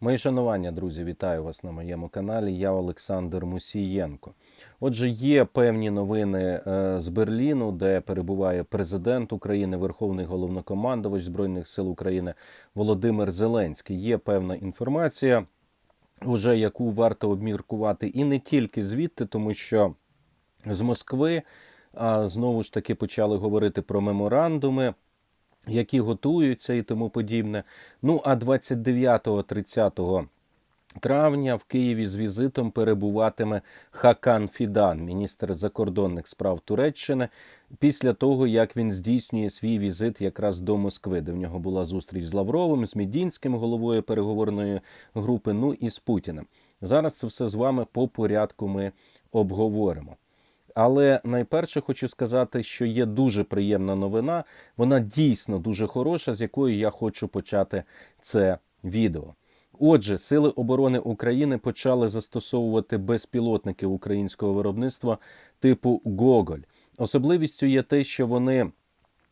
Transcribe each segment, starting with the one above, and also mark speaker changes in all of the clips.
Speaker 1: Мої шанування, друзі, вітаю вас на моєму каналі. Я Олександр Мусієнко. Отже, є певні новини е, з Берліну, де перебуває президент України, Верховний головнокомандувач Збройних сил України Володимир Зеленський. Є певна інформація, уже яку варто обміркувати, і не тільки звідти, тому що з Москви знову ж таки почали говорити про меморандуми які готуються і тому подібне. Ну а 29-30 травня в Києві з візитом перебуватиме Хакан Фідан, міністр закордонних справ Туреччини, після того як він здійснює свій візит якраз до Москви, де в нього була зустріч з Лавровим, з Мідінським, головою переговорної групи, ну і з Путіним. Зараз це все з вами по порядку ми обговоримо. Але найперше хочу сказати, що є дуже приємна новина. Вона дійсно дуже хороша, з якої я хочу почати це відео. Отже, Сили оборони України почали застосовувати безпілотники українського виробництва типу Гоголь. Особливістю є те, що вони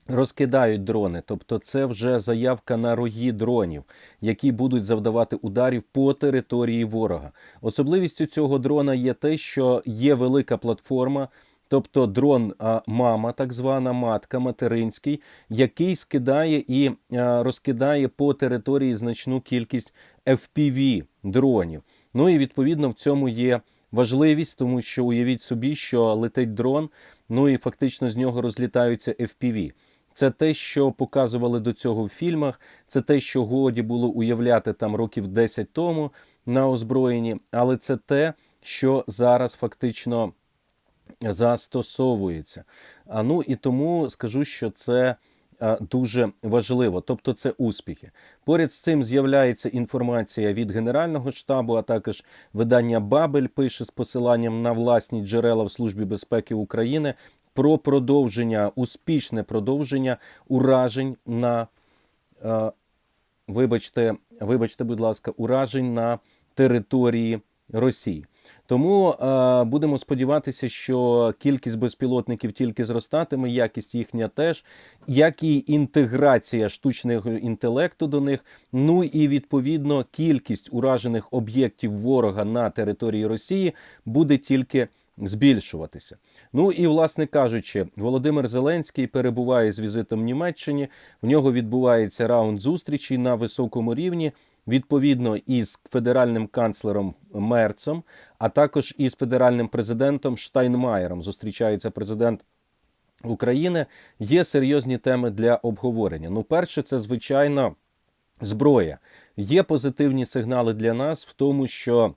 Speaker 1: розкидають дрони, тобто це вже заявка на рої дронів, які будуть завдавати ударів по території ворога. Особливістю цього дрона є те, що є велика платформа. Тобто дрон мама, так звана матка материнський, який скидає і розкидає по території значну кількість FPV дронів. Ну і відповідно в цьому є важливість, тому що уявіть собі, що летить дрон, ну і фактично з нього розлітаються FPV. Це те, що показували до цього в фільмах, це те, що годі було уявляти там років 10 тому на озброєнні, але це те, що зараз фактично застосовується. А ну і тому скажу, що це дуже важливо, тобто це успіхи. Поряд з цим з'являється інформація від Генерального штабу, а також видання Бабель пише з посиланням на власні джерела в Службі безпеки України про продовження, успішне продовження уражень на, е, вибачте, вибачте, будь ласка, уражень на території Росії. Тому е, будемо сподіватися, що кількість безпілотників тільки зростатиме, якість їхня теж, як і інтеграція штучного інтелекту до них. Ну і відповідно кількість уражених об'єктів ворога на території Росії буде тільки збільшуватися. Ну і, власне кажучи, Володимир Зеленський перебуває з візитом в Німеччині. В нього відбувається раунд зустрічей на високому рівні. Відповідно із федеральним канцлером Мерцом, а також із федеральним президентом Штайнмаєром зустрічається президент України. Є серйозні теми для обговорення. Ну, перше, це звичайно зброя. Є позитивні сигнали для нас в тому, що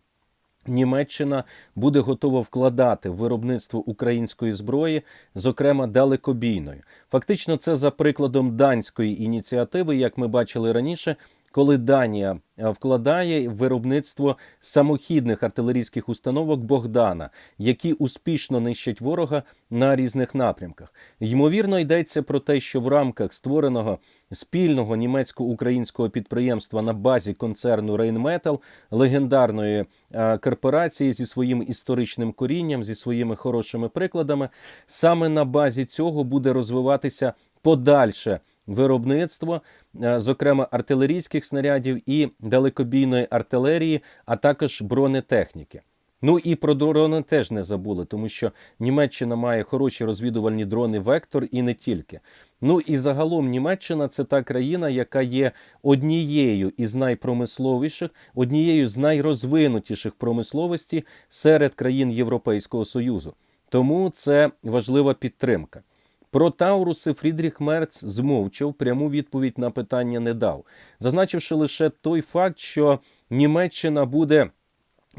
Speaker 1: Німеччина буде готова вкладати в виробництво української зброї, зокрема далекобійної. Фактично, це за прикладом данської ініціативи, як ми бачили раніше. Коли Данія вкладає в виробництво самохідних артилерійських установок Богдана, які успішно нищать ворога на різних напрямках, ймовірно, йдеться про те, що в рамках створеного спільного німецько-українського підприємства на базі концерну Рейнметал, легендарної корпорації зі своїм історичним корінням, зі своїми хорошими прикладами, саме на базі цього буде розвиватися подальше виробництво, е, зокрема артилерійських снарядів і далекобійної артилерії, а також бронетехніки. Ну і про дрони теж не забули, тому що Німеччина має хороші розвідувальні дрони Вектор і не тільки. Ну і загалом Німеччина це та країна, яка є однією із найпромисловіших, однією з найрозвинутіших промисловості серед країн Європейського Союзу. Тому це важлива підтримка. Про Тауруси Фрідріх Мерц змовчав, пряму відповідь на питання не дав, зазначивши лише той факт, що Німеччина буде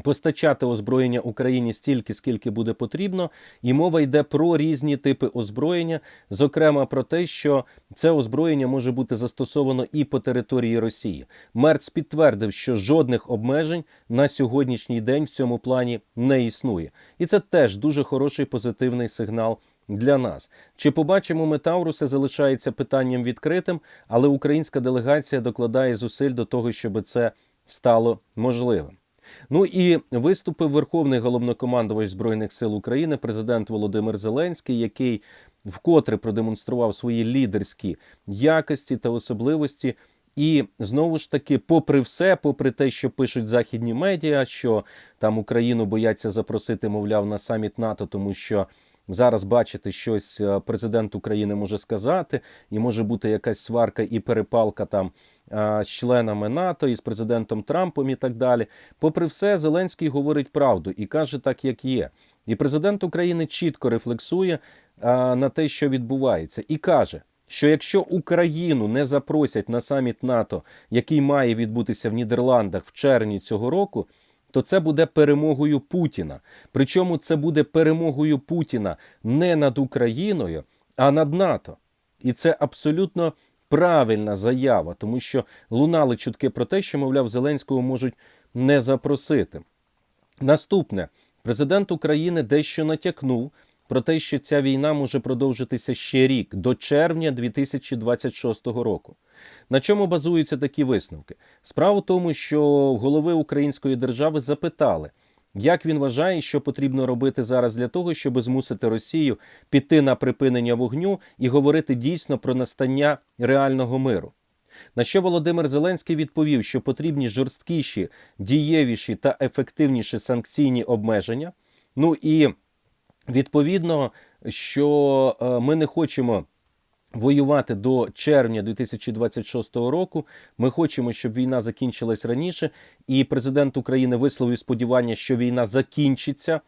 Speaker 1: постачати озброєння Україні стільки, скільки буде потрібно, і мова йде про різні типи озброєння, зокрема про те, що це озброєння може бути застосовано і по території Росії. Мерц підтвердив, що жодних обмежень на сьогоднішній день в цьому плані не існує, і це теж дуже хороший позитивний сигнал для нас. Чи побачимо ми Тауруси, залишається питанням відкритим, але українська делегація докладає зусиль до того, щоб це стало можливим. Ну і виступив Верховний головнокомандувач Збройних сил України, президент Володимир Зеленський, який вкотре продемонстрував свої лідерські якості та особливості І знову ж таки, попри все, попри те, що пишуть західні медіа, що там Україну бояться запросити, мовляв, на саміт НАТО, тому що зараз бачите, щось е, президент України може сказати, і може бути якась сварка і перепалка там е, з членами НАТО і з президентом Трампом і так далі. Попри все, Зеленський говорить правду і каже так, як є. І президент України чітко рефлексує на те, що відбувається, і каже, що якщо Україну не запросять на саміт НАТО, який має відбутися в Нідерландах в червні цього року, то це буде перемогою Путіна. Причому це буде перемогою Путіна не над Україною, а над НАТО. І це абсолютно правильна заява, тому що лунали чутки про те, що, мовляв, Зеленського можуть не запросити. Наступне, президент України дещо натякнув про те, що ця війна може продовжитися ще рік до червня 2026 року. На чому базуються такі висновки? Справа в тому, що голови української держави запитали, як він вважає, що потрібно робити зараз для того, щоб змусити Росію піти на припинення вогню і говорити дійсно про настання реального миру. На що Володимир Зеленський відповів, що потрібні жорсткіші, дієвіші та ефективніші санкційні обмеження. Ну і відповідно, що е, ми не хочемо воювати до червня 2026 року. Ми хочемо, щоб війна закінчилась раніше, і президент України висловив сподівання, що війна закінчиться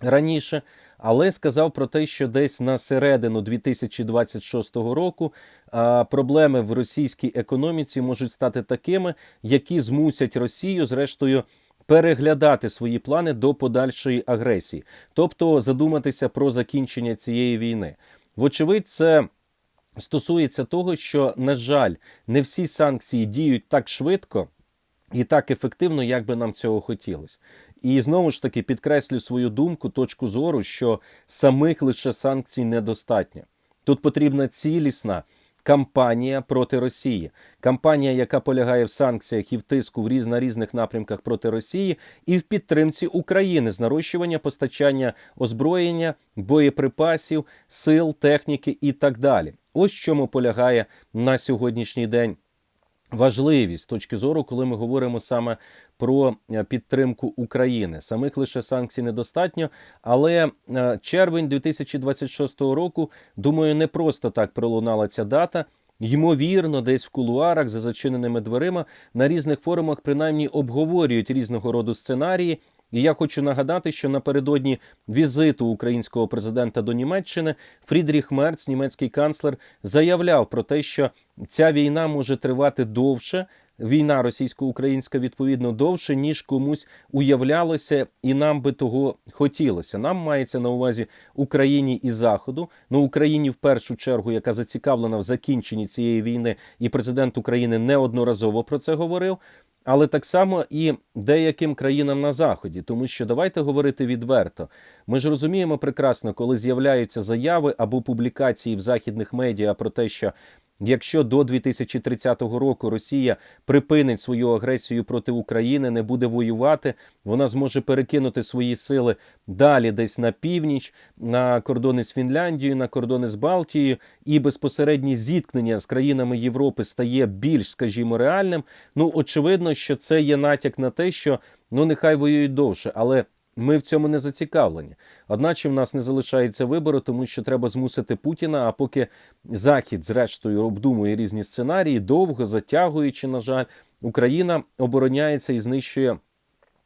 Speaker 1: раніше, але сказав про те, що десь на середину 2026 року проблеми в російській економіці можуть стати такими, які змусять Росію, зрештою. Переглядати свої плани до подальшої агресії, тобто задуматися про закінчення цієї війни. Вочевидь, це стосується того, що, на жаль, не всі санкції діють так швидко і так ефективно, як би нам цього хотілося. І знову ж таки підкреслю свою думку, точку зору, що самих лише санкцій недостатньо. Тут потрібна цілісна кампанія проти Росії, кампанія, яка полягає в санкціях і в тиску в різ на різних напрямках проти Росії, і в підтримці України з нарощування постачання озброєння, боєприпасів, сил, техніки і так далі. Ось в чому полягає на сьогоднішній день важливість з точки зору, коли ми говоримо саме про е, підтримку України. Самих лише санкцій недостатньо, але е, червень 2026 року, думаю, не просто так пролунала ця дата. Ймовірно, десь в кулуарах за зачиненими дверима на різних форумах принаймні обговорюють різного роду сценарії. І я хочу нагадати, що напередодні візиту українського президента до Німеччини Фрідріх Мерц, німецький канцлер, заявляв про те, що ця війна може тривати довше. Війна російсько-українська відповідно довше, ніж комусь уявлялося, і нам би того хотілося. Нам мається на увазі Україні і Заходу. Ну Україні в першу чергу, яка зацікавлена в закінченні цієї війни, і президент України неодноразово про це говорив але так само і деяким країнам на заході, тому що давайте говорити відверто. Ми ж розуміємо прекрасно, коли з'являються заяви або публікації в західних медіа про те, що Якщо до 2030 року Росія припинить свою агресію проти України, не буде воювати, вона зможе перекинути свої сили далі, десь на північ, на кордони з Фінляндією, на кордони з Балтією, і безпосередні зіткнення з країнами Європи стає більш, скажімо, реальним. Ну очевидно, що це є натяк на те, що ну нехай воюють довше, але ми в цьому не зацікавлені. Одначе в нас не залишається вибору, тому що треба змусити Путіна. А поки Захід, зрештою, обдумує різні сценарії, довго затягуючи, на жаль, Україна обороняється і знищує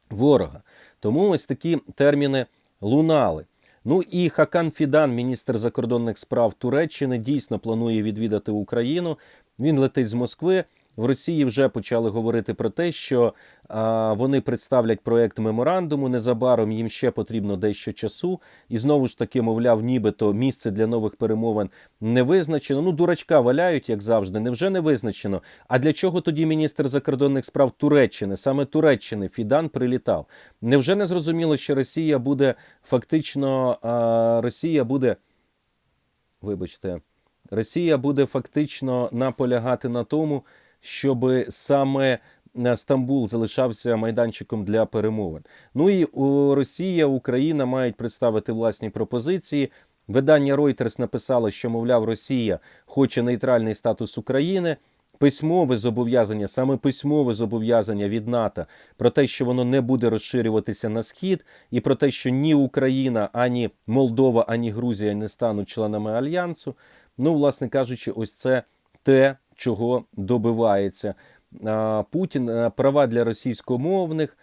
Speaker 1: ворога. Тому ось такі терміни лунали. Ну і Хакан Фідан, міністр закордонних справ Туреччини, дійсно планує відвідати Україну. Він летить з Москви. В Росії вже почали говорити про те, що а, вони представлять проект меморандуму. Незабаром їм ще потрібно дещо часу, і знову ж таки, мовляв, нібито місце для нових перемовин не визначено. Ну, дурачка валяють, як завжди, невже не визначено. А для чого тоді міністр закордонних справ Туреччини, саме Туреччини, Фідан прилітав? Невже не зрозуміло, що Росія буде фактично а, Росія буде, вибачте, Росія буде фактично наполягати на тому щоб саме е, Стамбул залишався майданчиком для перемовин. Ну і Росія, Україна мають представити власні пропозиції. Видання Reuters написало, що мовляв Росія хоче нейтральний статус України. письмове зобов'язання, саме письмове зобов'язання від НАТО про те, що воно не буде розширюватися на схід, і про те, що ні Україна, ані Молдова, ані Грузія не стануть членами альянсу. Ну, власне кажучи, ось це те, чого добивається Путін. Права для російськомовних,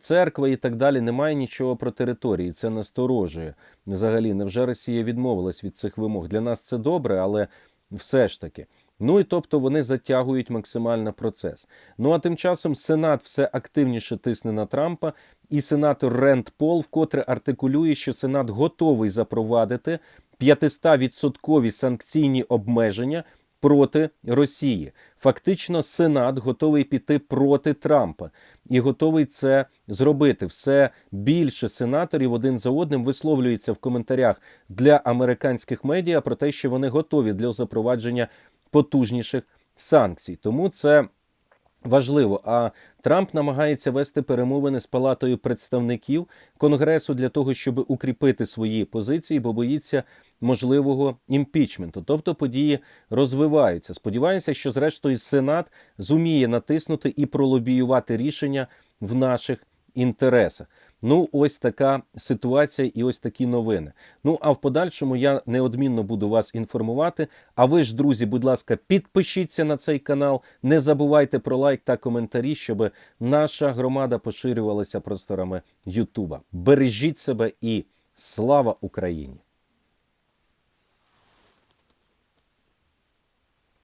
Speaker 1: церква і так далі. Немає нічого про території. Це насторожує. Взагалі, невже Росія відмовилась від цих вимог? Для нас це добре, але все ж таки. Ну і тобто вони затягують максимально процес. Ну а тим часом Сенат все активніше тисне на Трампа, і сенатор Ренд Пол вкотре артикулює, що Сенат готовий запровадити 500-відсоткові санкційні обмеження проти Росії. Фактично, Сенат готовий піти проти Трампа і готовий це зробити. Все більше сенаторів один за одним висловлюється в коментарях для американських медіа про те, що вони готові для запровадження потужніших санкцій. Тому це важливо. А Трамп намагається вести перемовини з палатою представників Конгресу для того, щоб укріпити свої позиції, бо боїться можливого імпічменту. Тобто події розвиваються. Сподіваюся, що зрештою Сенат зуміє натиснути і пролобіювати рішення в наших інтересах. Ну, ось така ситуація і ось такі новини. Ну а в подальшому я неодмінно буду вас інформувати. А ви ж, друзі, будь ласка, підпишіться на цей канал, не забувайте про лайк та коментарі, щоб наша громада поширювалася просторами Ютуба. Бережіть себе і слава Україні!